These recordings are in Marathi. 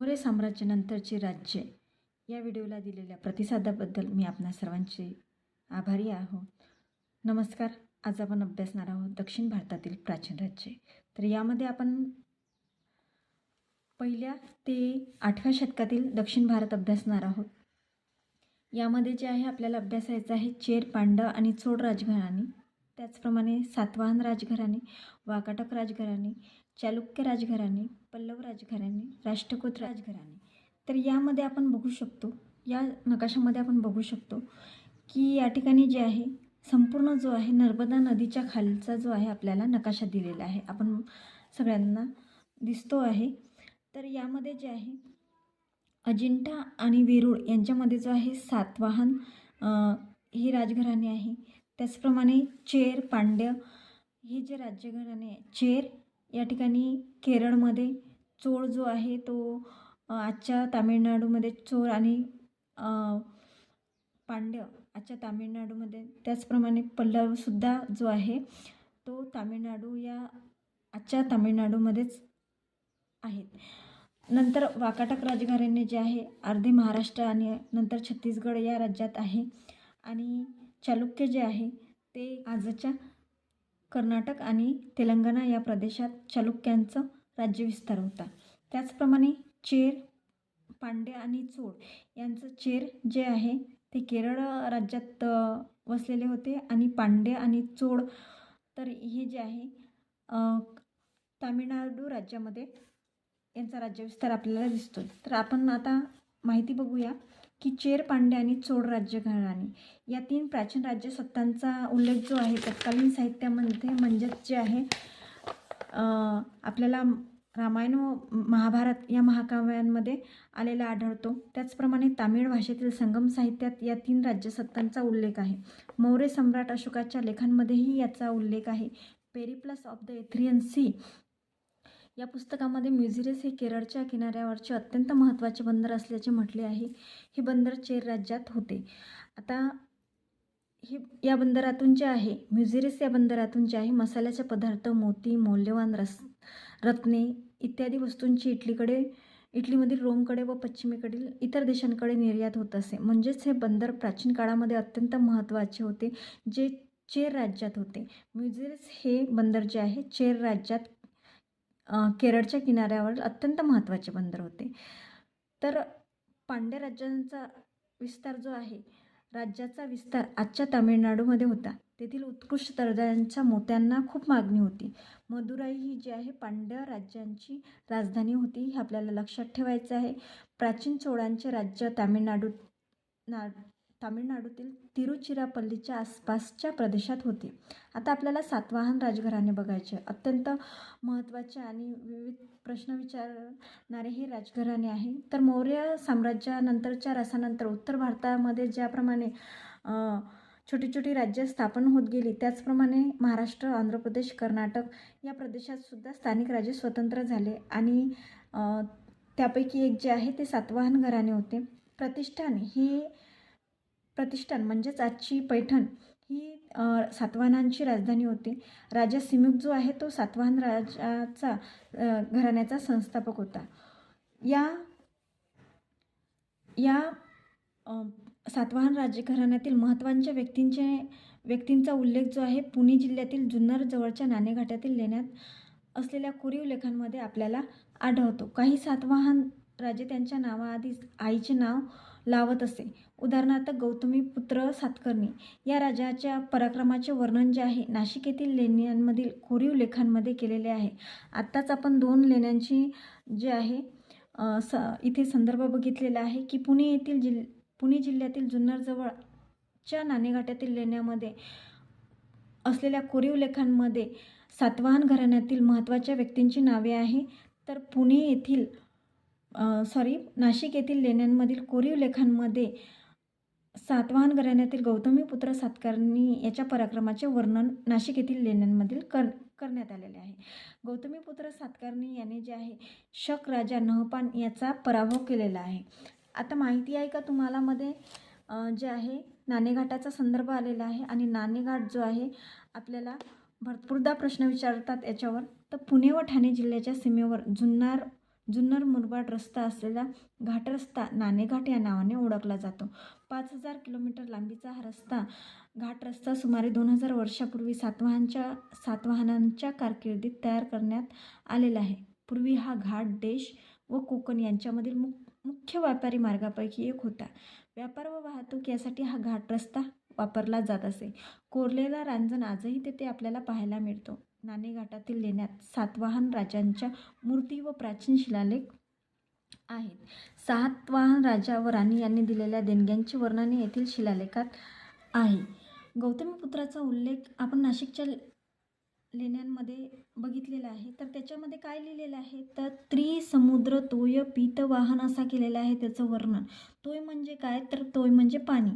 मौर्य साम्राज्यानंतरचे राज्ये या व्हिडिओला दिलेल्या प्रतिसादाबद्दल मी आपणा सर्वांचे आभारी आहो. नमस्कार. आज आपण अभ्यासणार आहोत दक्षिण भारतातील प्राचीन राज्ये. तर यामध्ये आपण पहिल्या ते आठव्या शतकातील दक्षिण भारत अभ्यासणार आहोत. यामध्ये जे आहे आपल्याला अभ्यासायचं आहे चेर पांडव आणि चोड राजघराणी. त्याचप्रमाणे सातवाहन राजघराणे वाकाटक राजघराणे चालुक्य राजघराणे पल्लव राजघराणे राष्ट्रकूट राजघराणे. तर यामध्ये आपण बघू शकतो या नकाशामध्ये आपण बघू शकतो की या ठिकाणी जे आहे संपूर्ण जो आहे नर्मदा नदीच्या खालचा जो आहे आपल्याला नकाशा दिलेला आहे. आपण सगळ्यांना दिसतो आहे. तर यामध्ये जे आहे अजिंठा आणि वेरूळ यांच्यामध्ये जो आहे सातवाहन ही राजघराणे आहे. त्याचप्रमाणे चेर पांड्य हे जे राज्यघराणे आहे चेर या ठिकाणी केरळमध्ये चोळ जो आहे तो आजच्या तामिळनाडूमध्ये चोर आणि पांड्य आजच्या तामिळनाडूमध्ये त्याचप्रमाणे पल्लवसुद्धा जो आहे तो तामिळनाडू या आजच्या तामिळनाडूमध्येच आहेत. नंतर वाकाटक राजघराणे जे आहे अर्धे महाराष्ट्र आणि नंतर छत्तीसगड या राज्यात आहे. आणि चालुक्य जे आहे ते आजच्या कर्नाटक आणि तेलंगणा या प्रदेशात चालुक्यांचं राज्यविस्तार होता. त्याचप्रमाणे चेर पांड्य आणि चोळ यांचं चेर जे आहे ते केरळ राज्यात वसलेले होते आणि पांड्य आणि चोळ तर हे जे आहे तामिळनाडू राज्यामध्ये यांचा राज्यविस्तार आपल्याला दिसतो तर आपण आता माहिती बघूया की चेर पांडे आणि चोळ राज्यघराणे या तीन प्राचीन राज्यसत्तांचा उल्लेख जो आहे तत्कालीन साहित्यामध्ये म्हणजेच जे आहे आपल्याला रामायण व महाभारत या महाकाव्यांमध्ये आलेला आढळतो. त्याचप्रमाणे तामिळ भाषेतील संगम साहित्यात या तीन राज्यसत्तांचा उल्लेख आहे. मौर्य सम्राट अशोकाच्या लेखांमध्येही याचा उल्लेख आहे. Periplus of the Erythraean sea या पुस्तकामध्ये म्युझिरस हे केरळच्या किनाऱ्यावरचे अत्यंत महत्त्वाचे बंदर असल्याचे म्हटले आहे. हे बंदर चेर राज्यात होते. आता हे या बंदरातून जे आहे म्युझिरस या बंदरातून जे आहे मसाल्याचे पदार्थ मोती मौल्यवान रस रत्ने इत्यादी वस्तूंची इटलीकडे इटलीमधील रोमकडे व पश्चिमेकडील इतर देशांकडे निर्यात होत असे. म्हणजेच हे बंदर प्राचीन काळामध्ये अत्यंत महत्त्वाचे होते जे चेर राज्यात होते. म्युझिरस हे बंदर जे आहे चेर राज्यात केरळच्या किनाऱ्यावर अत्यंत महत्त्वाचे बंदर होते. तर पांड्य राज्यांचा विस्तार जो आहे राज्याचा विस्तार आजच्या तामिळनाडूमध्ये होता. तेथील उत्कृष्ट दर्जांच्या मोत्यांना खूप मागणी होती. मदुराई ही जी आहे पांड्य राज्यांची राजधानी होती हे आपल्याला लक्षात ठेवायचं आहे. प्राचीन चोळांचे राज्य तामिळनाडू ना तामिळनाडूतील तिरुचिरापल्लीच्या आसपासच्या प्रदेशात होते. आता आपल्याला सातवाहन राजघराणे बघायचे. अत्यंत महत्त्वाचे आणि विविध प्रश्न विचारणारे हे राजघराणे आहे. तर मौर्य साम्राज्यानंतरच्या रसानंतर उत्तर भारतामध्ये ज्याप्रमाणे छोटी छोटी राज्य स्थापन होत गेली त्याचप्रमाणे महाराष्ट्र आंध्र प्रदेश कर्नाटक या प्रदेशात सुद्धा स्थानिक राज्य स्वतंत्र झाले आणि त्यापैकी एक जे आहे ते सातवाहन घराणे होते. प्रतिष्ठान हे प्रतिष्ठान म्हणजेच आजची पैठण ही सातवाहनांची राजधानी होती. राजा सिमुक जो आहे तो सातवाहन राजाचा घराण्याचा संस्थापक होता. या या सातवाहन राजघराण्यातील महत्त्वांच्या व्यक्तींचे व्यक्तींचा उल्लेख जो आहे पुणे जिल्ह्यातील जुन्नर जवळच्या नाणेघाटातील लेण्यात असलेल्या कुरीव लेखांमध्ये आपल्याला आढळतो. काही सातवाहन राजे त्यांच्या नावाआधीच आईचे नाव लावत असे. उदाहरणार्थ गौतमी पुत्र सातकर्णी या राजाच्या पराक्रमाचे वर्णन जे आहे नाशिक येथील लेण्यांमधील कोरीव लेखांमध्ये केलेले आहे. आत्ताच आपण दोन लेण्यांची जे आहे स इथे संदर्भ बघितलेला आहे की पुणे येथील जिल पुणे जिल्ह्यातील जुन्नरजवळच्या नाणेघाटातील लेण्यामध्ये असलेल्या कोरीव लेखांमध्ये सातवाहन घराण्यातील महत्त्वाच्या व्यक्तींची नावे आहे. तर पुणे येथील सॉरी नाशिक येथील लेण्यांमधील कोरीव लेखांमध्ये सातवाहन घराण्यातील गौतमीपुत्र सातकर्णी याच्या पराक्रमाचे वर्णन नाशिक येथील लेण्यांमधील कर करण्यात आलेले आहे. गौतमीपुत्र सातकर्णी याने जे आहे शक राजा नहपान याचा पराभव केलेला आहे. आता माहिती आहे का तुम्हाला मध्ये? जे आहे नाणेघाटाचा संदर्भ आलेला आहे आणि नाणेघाट जो आहे आपल्याला भरपूरदा प्रश्न विचारतात याच्यावर. तर पुणे व ठाणे जिल्ह्याच्या सीमेवर जुन्नर जुन्नर मुरबाड रस्ता असलेला घाट रस्ता नाणेघाट या नावाने ओळखला जातो. पाच हजार किलोमीटर लांबीचा हा रस्ता घाट रस्ता सुमारे दोन हजार वर्षापूर्वी सातवाहनच्या सातवाहनांच्या कारकिर्दीत तयार करण्यात आलेला आहे. पूर्वी हा घाट देश व कोकण यांच्यामधील मुख मुख्य व्यापारी मार्गापैकी एक होता. व्यापार व वाहतूक यासाठी हा घाट रस्ता वापरला जात असे. कोरलेला रांजण आजही तेथे आपल्याला पाहायला मिळतो. नाणेघाटातील लेण्यात सातवाहन राजांच्या मूर्ती व प्राचीन शिलालेख आहेत. सातवाहन राजा व राणी यांनी दिलेल्या देणग्यांची वर्णने येथील शिलालेखात आहे. गौतमीपुत्राचा उल्लेख आपण नाशिकच्या लेण्यांमध्ये बघितलेला आहे. तर त्याच्यामध्ये काय लिहिलेलं आहे? तर त्रिसमुद्र तोय पीतवाहन असा केलेला आहे त्याचं वर्णन. तोय म्हणजे काय? तर तोय म्हणजे पाणी.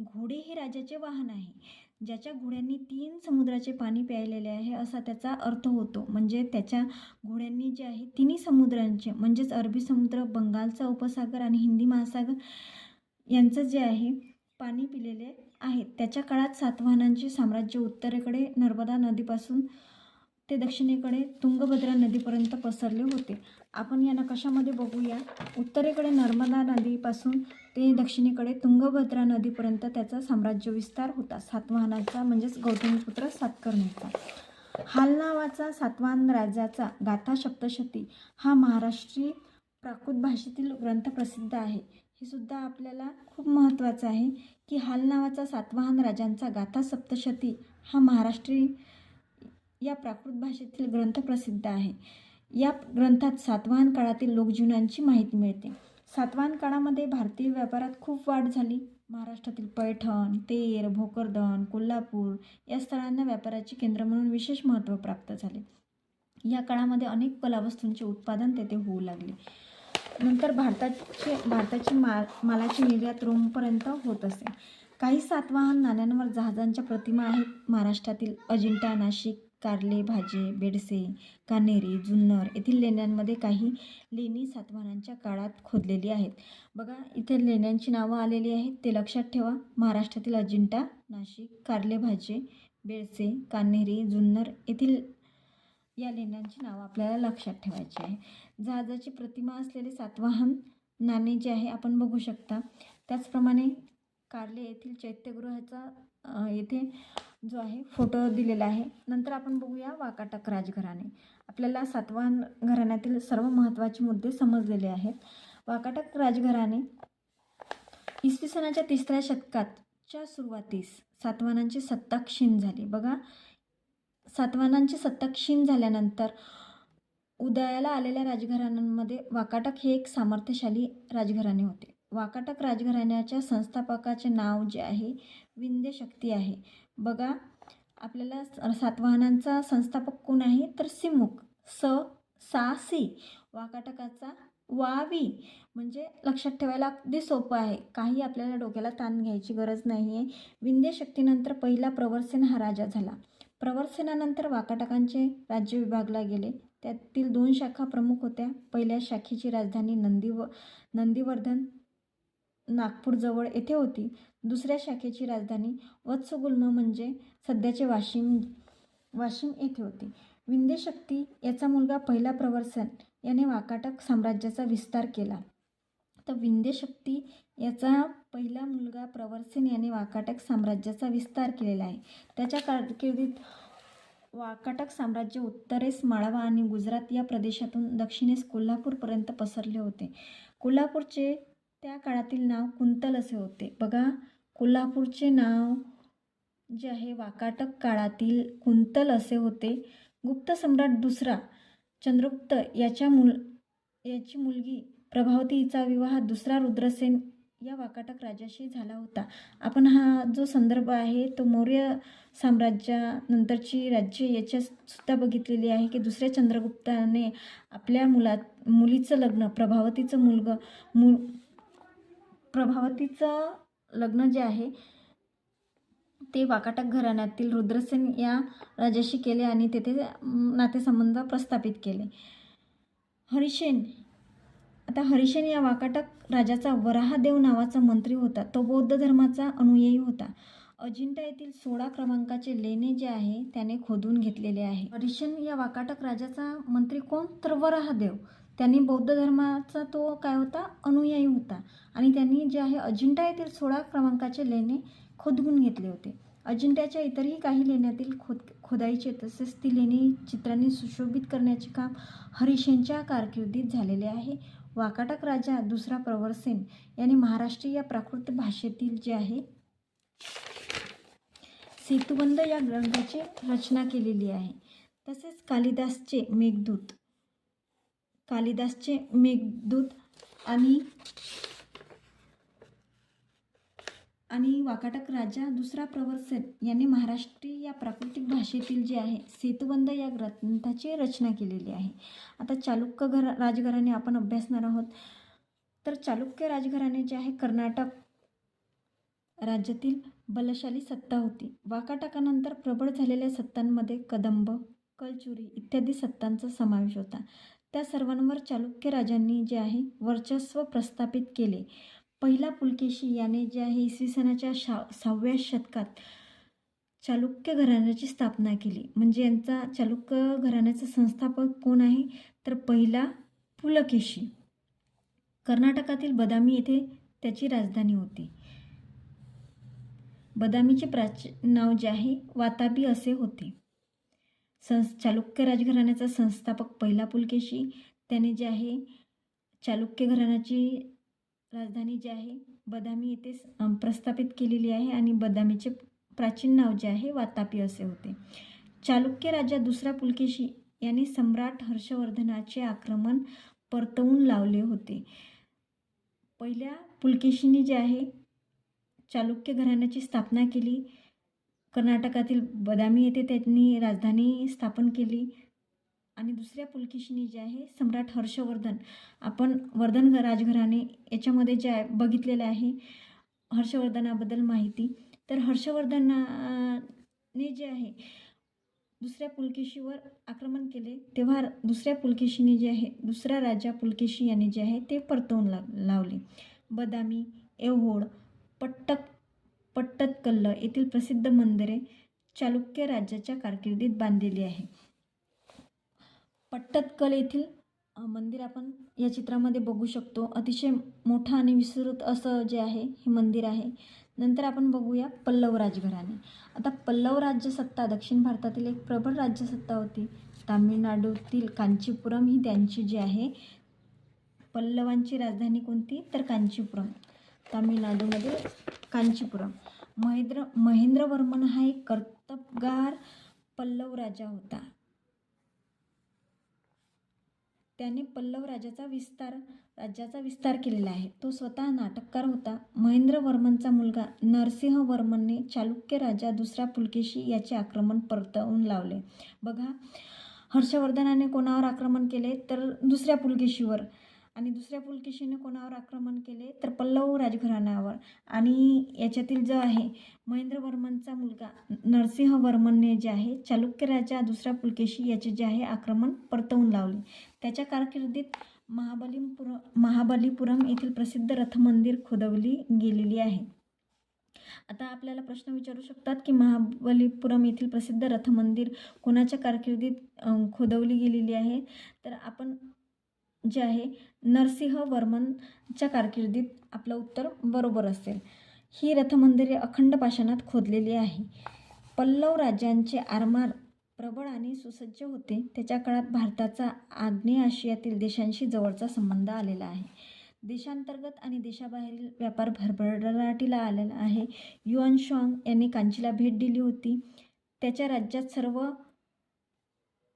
घोडे हे राजाचे वाहन आहे. ज्याच्या घोड्यांनी तीन समुद्राचे पाणी प्यायलेले आहे असा त्याचा अर्थ होतो. म्हणजे त्याच्या घोड्यांनी जे आहे तिन्ही समुद्रांचे म्हणजेच अरबी समुद्र बंगालचा उपसागर आणि हिंदी महासागर यांचं जे आहे पाणी पिलेले आहेत त्याच्या काळात सातवाहनांचे साम्राज्य उत्तरेकडे नर्मदा नदीपासून ते दक्षिणेकडे तुंगभद्रा नदीपर्यंत पसरले होते. आपण या नकाशामध्ये बघूया? उत्तरेकडे नर्मदा नदीपासून ते दक्षिणेकडे तुंगभद्रा नदीपर्यंत त्याचा साम्राज्य विस्तार होता. सातवाहनाचा म्हणजेच गौतमीपुत्र सातकर्णीचा हाल नावाचा सातवाहन राजाचा गाथा सप्तशती हा महाराष्ट्री प्राकृत भाषेतील ग्रंथ प्रसिद्ध आहे. हे सुद्धा आपल्याला खूप महत्त्वाचं आहे की हाल नावाचा सातवाहन राजांचा गाथा सप्तशती हा महाराष्ट्री या प्राकृत भाषेतील ग्रंथ प्रसिद्ध आहे. या ग्रंथात सातवाहन काळातील लोकजीवनांची माहिती मिळते. सातवाहन काळामध्ये भारतीय व्यापारात खूप वाढ झाली. महाराष्ट्रातील पैठण तेर भोकरदन कोल्हापूर या स्थळांना व्यापाराचे केंद्र म्हणून विशेष महत्त्व प्राप्त झाले. या काळामध्ये अनेक कलावस्तूंचे उत्पादन तेथे होऊ लागले. नंतर भारताचे भारताची मा मालाची निर्यात रोमपर्यंत होत असे. काही सातवाहन नाण्यांवर जहाजांच्या प्रतिमा आहेत. महाराष्ट्रातील अजिंठा नाशिक कारले भाजे बेडसे कान्हेरी जुन्नर येथील लेण्यांमध्ये काही लेणी सातवाहनांच्या काळात खोदलेली आहेत. बघा इथे लेण्यांची नावं आलेली आहेत. ते लक्षात ठेवा. महाराष्ट्रातील अजिंठा नाशिक कारले भाजे बेडसे कान्हेरी जुन्नर येथील या लेण्यांची नावं आपल्याला लक्षात ठेवायची आहे. जहाजाची प्रतिमा असलेले सातवाहन नाणे जे आहे आपण बघू शकता. त्याचप्रमाणे कारले येथील चैत्यगृहाचा येथे जो आहे फोटो दिलेला आहे. नंतर आपण बघूया वाकाटक राजघराणे. आपल्याला सातवाहन घराण्यातील सर्व महत्त्वाचे मुद्दे समजलेले आहेत. वाकाटक राजघराणे इसवी सनाच्या तिसऱ्या शतकातच्या सुरुवातीस सातवानांची सत्ता क्षीण झाली. बघा सातवानांची सत्ता क्षीण झाल्यानंतर उदयाला आलेल्या राजघराण्यांमध्ये वाकाटक हे एक सामर्थ्यशाली राजघराणे होते. वाकाटक राजघराण्याच्या संस्थापकाचे नाव जे आहे विंध्यशक्ती आहे. बघा आपल्याला स- सातवाहनांचा संस्थापक कोण आहे? तर सिमुक. स सा सी. वाकाटकाचा वावी म्हणजे लक्षात ठेवायला अगदी सोपं आहे. काही आपल्याला डोक्याला ताण घ्यायची गरज नाही आहे विंध्य शक्तीनंतर पहिला प्रवरसेन हा राजा झाला. प्रवरसेनानंतर वाकाटकांचे राज्य विभागला गेले. त्यातील दोन शाखा प्रमुख होत्या. पहिल्या शाखेची राजधानी नंदी नंदीवर्धन नागपूरजवळ येथे होती. दुसऱ्या शाखेची राजधानी वत्सगुल्म म्हणजे सध्याचे वाशिम वाशिम येथे होती. विंध्यशक्ती याचा मुलगा पहिला प्रवर्सन याने वाकाटक साम्राज्याचा विस्तार केला. तर विंध्यशक्ती याचा पहिला मुलगा प्रवर्सन याने वाकाटक साम्राज्याचा विस्तार केलेला आहे. त्याच्या कारकिर्दीत वाकाटक साम्राज्य उत्तरेस माळवा आणि गुजरात या प्रदेशातून दक्षिणेस कोल्हापूरपर्यंत पसरले होते. कोल्हापूरचे त्या काळातील नाव कुंतल असे होते. बघा कोल्हापूरचे नाव जे आहे वाकाटक काळातील कुंतल असे होते. गुप्त सम्राट दुसरा चंद्रगुप्त याच्या मुल याची मुलगी प्रभावती हिचा विवाह दुसरा रुद्रसेन या वाकाटक राजाशी झाला होता. आपण हा जो संदर्भ आहे तो मौर्य साम्राज्यानंतरची राज्ये याच्यात सुद्धा बघितलेली आहे की दुसऱ्या चंद्रगुप्ताने आपल्या मुलात मुलीचं लग्न प्रभावतीचं मुलगं मु प्रभावतीचं लग्न जे आहे ते वाकाटक घराण्यातील रुद्रसेन या राजाशी केले आणि तेथे नातेसंबंध प्रस्थापित केले. हरिशेन आता हरिशेन या वाकाटक राजाचा वराहदेव नावाचा मंत्री होता. तो बौद्ध धर्माचा अनुयायी होता. अजिंठा येथील सोळा क्रमांकाचे लेणे जे आहे त्याने खोदून घेतलेले आहे. हरिशेन या वाकाटक राजाचा मंत्री कोण? तर वराहदेव. त्यांनी बौद्ध धर्माचा तो काय होता? अनुयायी होता. आणि त्यांनी जे आहे अजिंठा येथील सोळा क्रमांकाचे लेणे खोदवून घेतले होते. अजिंठ्याच्या इतरही काही लेण्यातील खोद खोदाईचे तसेच ती लेणी चित्रांनी सुशोभित करण्याचे काम हरीश यांच्या कारकिर्दीत झालेले आहे. वाकाटक राजा दुसरा प्रवरसेन याने महाराष्ट्रीय या प्राकृत भाषेतील जे आहे सेतुबंद या ग्रंथाची रचना केलेली आहे. तसेच कालिदासचे मेघदूत कालिदासचे मेघदूत आणि आणि वाकाटक राजा दुसरा प्रवर्सन यांनी महाराष्ट्रीय या प्राकृतिक भाषेतील जे आहे सेतुबंद या ग्रंथाची रचना केलेली आहे. आता चालुक्य घर राजघराणे आपण अभ्यासणार आहोत. तर चालुक्य राजघराणे जे आहे कर्नाटक राज्यातील बलशाली सत्ता होती. वाकाटकानंतर प्रबळ झालेल्या सत्तांमध्ये कदंब कलचुरी इत्यादी सत्तांचा समावेश होता. त्या सर्वांवर चालुक्य राजांनी जे आहे वर्चस्व प्रस्थापित केले. पहिला पुलकेशी याने जे आहे इसवी सनाच्या शा सहाव्या शतकात चालुक्य घराण्याची स्थापना केली. म्हणजे यांचा चालुक्य घराण्याचा संस्थापक कोण आहे? तर पहिला पुलकेशी. कर्नाटकातील बदामी येथे त्याची राजधानी होती. बदामीचे प्राचीन नाव जे आहे वाताबी असे होते. संस चालुक्य राजघराण्याचा संस्थापक पहिला पुलकेशी त्याने जे आहे चालुक्य घराण्याची राजधानी जी आहे बदामी येथे प्रस्थापित केलेली आहे आणि बदामीचे प्राचीन नाव जे आहे वातापी असे होते. चालुक्य राजा दुसरा पुलकेशी यांनी सम्राट हर्षवर्धनाचे आक्रमण परतवून लावले होते. पहिल्या पुलकेशीने जे आहे चालुक्य घराण्याची स्थापना केली. कर्नाटकातील बदामी येथे त्यांनी राजधानी स्थापन केली. आणि दुसऱ्या पुलकेशिनी जे आहे सम्राट हर्षवर्धन. आपण वर्धन राजघराणे याच्यामध्ये जे आहे बघितलेलं आहे हर्षवर्धनाबद्दल माहिती. तर हर्षवर्धनाने जे आहे दुसऱ्या पुलकेशीवर आक्रमण केले. तेव्हा दुसऱ्या पुलकेशीने जे आहे दुसरा राजा पुलकेशी याने जे आहे ते परतवून ला लावले. बदामी एवहोड पट्टक पट्टतकल्ल येथील प्रसिद्ध मंदिरे चालुक्य राज्याच्या कारकिर्दीत बांधलेली आहे. पट्टतकल येथील मंदिर आपण या चित्रामध्ये बघू शकतो. अतिशय मोठं आणि विस्तृत असं जे आहे हे मंदिर आहे. नंतर आपण बघूया पल्लव राजघराणे. आता पल्लव राज्यसत्ता दक्षिण भारतातील एक प्रबळ राज्यसत्ता होती. तामिळनाडूतील कांचीपुरम ही त्यांची जी आहे पल्लवांची राजधानी कोणती? तर कांचीपुरम. तामिळनाडूमध्ये कांचीपुरम. महेंद्र महेंद्रवर्मन हा एक कर्तबगार पल्लव राजा होता. त्याने पल्लव राजाचा विस्तार राज्याचा विस्तार केलेला आहे. तो स्वतः नाटककार होता. महेंद्रवर्मनचा मुलगा नरसिंहवर्मनने चालुक्य राजा दुसरा पुलकेशी याचे आक्रमण परतवून लावले. बघा हर्षवर्धनाने कोणावर आक्रमण केले? तर दुसऱ्या पुलकेशीवर. आणि दुसऱ्या पुलकेशीने कोणावर आक्रमण केले तर पल्लव राजघराण्यावर. आणि याच्यातील जो आहे महेंद्रवर्मनचा मुलगा नरसिंहवर्मनने जे आहे चालुक्य राजा दुसऱ्या पुलकेशी याचे जे आहे आक्रमण परतवून लावले. त्याच्या कारकिर्दीत महाबलीपुर महाबलीपुरम येथील प्रसिद्ध रथमंदिर खोदवली गेलेली आहे. आता आपल्याला प्रश्न विचारू शकतात की महाबलीपुरम येथील प्रसिद्ध रथमंदिर कोणाच्या कारकिर्दीत खोदवली गेलेली आहे? तर आपण जे आहे नरसिंहवर्मनच्या कारकिर्दीत आपलं उत्तर बरोबर असेल. ही रथमंदिरे अखंड पाषाणात खोदलेली आहे. पल्लव राज्यांचे आरमार प्रबळ आणि सुसज्ज होते. त्याच्या काळात भारताचा आग्नेय आशियातील देशांशी जवळचा संबंध आलेला आहे. देशांतर्गत आणि देशाबाहेरील व्यापार भरभराटीला आलेला आहे. युआन शॉंग यांनी कांचीला भेट दिली होती. त्याच्या राज्यात सर्व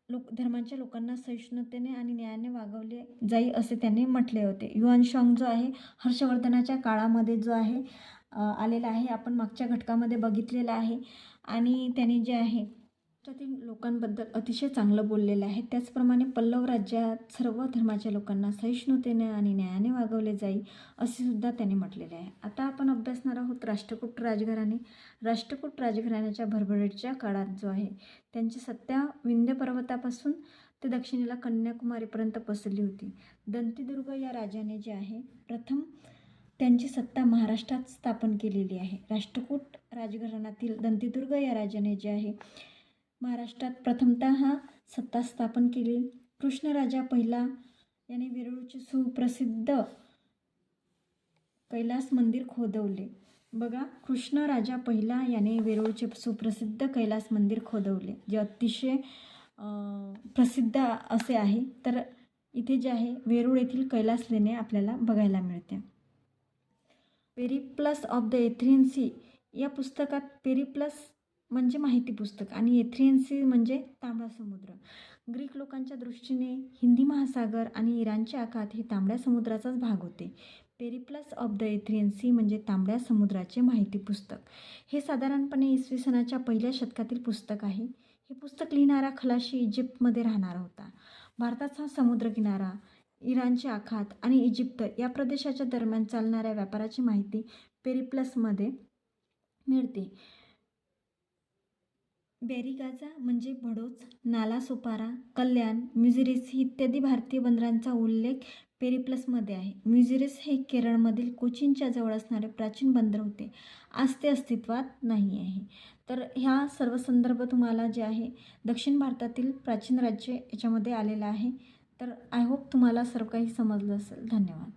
लोक धर्मांच्या लोकांना सहिष्णुतेने आणि न्यायाने वागवले जाई असे त्यांनी म्हटले होते. युआन शॉंग जो आहे हर्षवर्धनाच्या काळामध्ये जो आहे आलेला आहे आपण मागच्या घटकामध्ये बघितलेला आहे. आणि त्याने जे आहे त्यातील लोकांबद्दल अतिशय चांगलं बोललेलं आहे. त्याचप्रमाणे पल्लव राज्यात सर्व धर्माच्या लोकांना सहिष्णुतेने आणि न्यायाने वागवले जाई असे सुद्धा त्याने म्हटलेले आहे. आता आपण अभ्यासणार आहोत राष्ट्रकूट राजघराणे. राष्ट्रकूट राजघराण्याच्या भरभराटीच्या काळात जो आहे त्यांची सत्ता विंध्य पर्वतापासून ते दक्षिणेला कन्याकुमारीपर्यंत पसरली होती. दंतीदुर्ग या राजाने जे आहे प्रथम त्यांची सत्ता महाराष्ट्रात स्थापन केलेली आहे. राष्ट्रकूट राजघराण्यातील दंतीदुर्ग या राजाने जे आहे महाराष्ट्रात प्रथमतः सत्ता स्थापन केली. कृष्णराजा पहिला याने वेरूळचे सुप्रसिद्ध कैलास मंदिर खोदवले. बघा कृष्णराजा पहिला याने वेरूळचे सुप्रसिद्ध कैलास मंदिर खोदवले जे अतिशय प्रसिद्ध असे आहे. तर इथे जे आहे वेरूळ येथील कैलास लेणे आपल्याला बघायला मिळते. पेरिप्लस ऑफ द एथ्रियन या पुस्तकात पेरिप्लस म्हणजे माहिती पुस्तक आणि एथ्रियन्सी म्हणजे तांबडा समुद्र. ग्रीक लोकांच्या दृष्टीने हिंदी महासागर आणि इराणचे आखात हे तांबड्या समुद्राचाच भाग होते. पेरिप्लस ऑफ द एथ्रियन्सी म्हणजे तांबड्या समुद्राचे माहिती पुस्तक. हे साधारणपणे इसवी सनाच्या पहिल्या शतकातील पुस्तक आहे. हे पुस्तक लिहिणारा खलाशी इजिप्तमध्ये राहणारा होता. भारताचा समुद्रकिनारा इराणचे आखात आणि इजिप्त या प्रदेशाच्या दरम्यान चालणाऱ्या व्यापाराची माहिती पेरिप्लसमध्ये मिळते. बेरिगाजा म्हणजे भडोच नालासोपारा कल्याण म्युझिरिस इत्यादी भारतीय बंदरांचा उल्लेख पेरिप्लसमध्ये आहे. म्युझिरिस हे केरळमधील कोचीनच्या जवळ असणारे प्राचीन बंदर होते. आज ते अस्तित्वात नाही आहे. तर ह्या सर्व संदर्भ तुम्हाला जे आहे दक्षिण भारतातील प्राचीन राज्य याच्यामध्ये आलेलं आहे. तर आय होप तुम्हाला सर्व काही समजलं असेल. धन्यवाद.